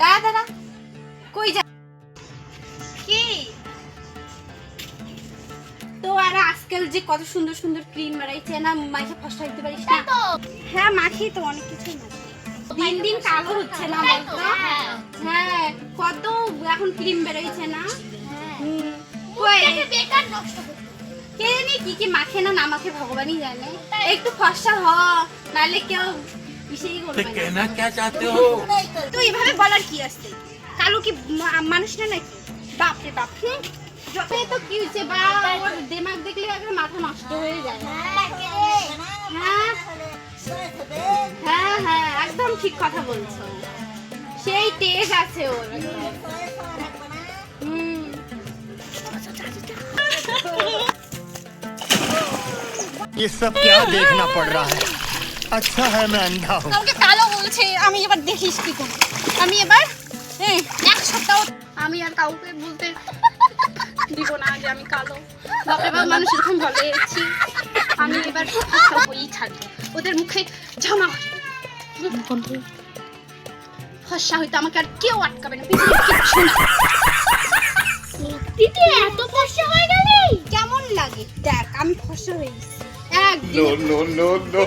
দাঁড়া দাঁড়া। কই যা? কি? তো আর আজকাল যে কত সুন্দর সুন্দর ক্রিম বেড়াইছে না ফসটা দিতে পারিস না? হ্যাঁ মাখি তো অনেক কিছু দিন দিন কালো হচ্ছে না বলতো হ্যাঁ। কত এখন ক্রিম বেরোইছে না? হুম। কই? বেকার নষ্ট কে জানি কি কি মাখে না না মাখে ভগবানই জানে। একটু ফসা হ নাহলে কেউ বিষয়ই করবে तो না कहना क्या चाहते हो তো এভাবে বলার কি আছে কালো কি মা- মানুষ না নাকি বাপ রে বাপ হুম। যতই তো কি হয়েছে বা ওর দিমাগ দেখলে একবার মাথা নষ্ট হয়ে যায় হ্যাঁ হ্যাঁ হ্যাঁ একদম ঠিক কথা বলছো সেই তেজ আছে ওর একদম। হুম ये सब क्या देखना पड़ रहा है আচ্ছা হ্যাঁ ম্যাম দাও। কালকে কালো বলছে আমি এবার দেখিস কি করি। আমি এবার হ্যাঁ এক সপ্তাহ আমি আর কাউকে বলতে দিব না যে আমি কালো। বাপরে বাবা মানুষ এরকম বলে এসেছি। আমি এবার সবই ছাড়বো। ওদের মুখে জামা ফসা হইতো আমাকে আর কেউ আটকাবে না দিদি এত ফসা হয়ে গেলি? কেমন লাগে? দেখ আমি ফসা হয়ে গেছি। একদম নো নো নো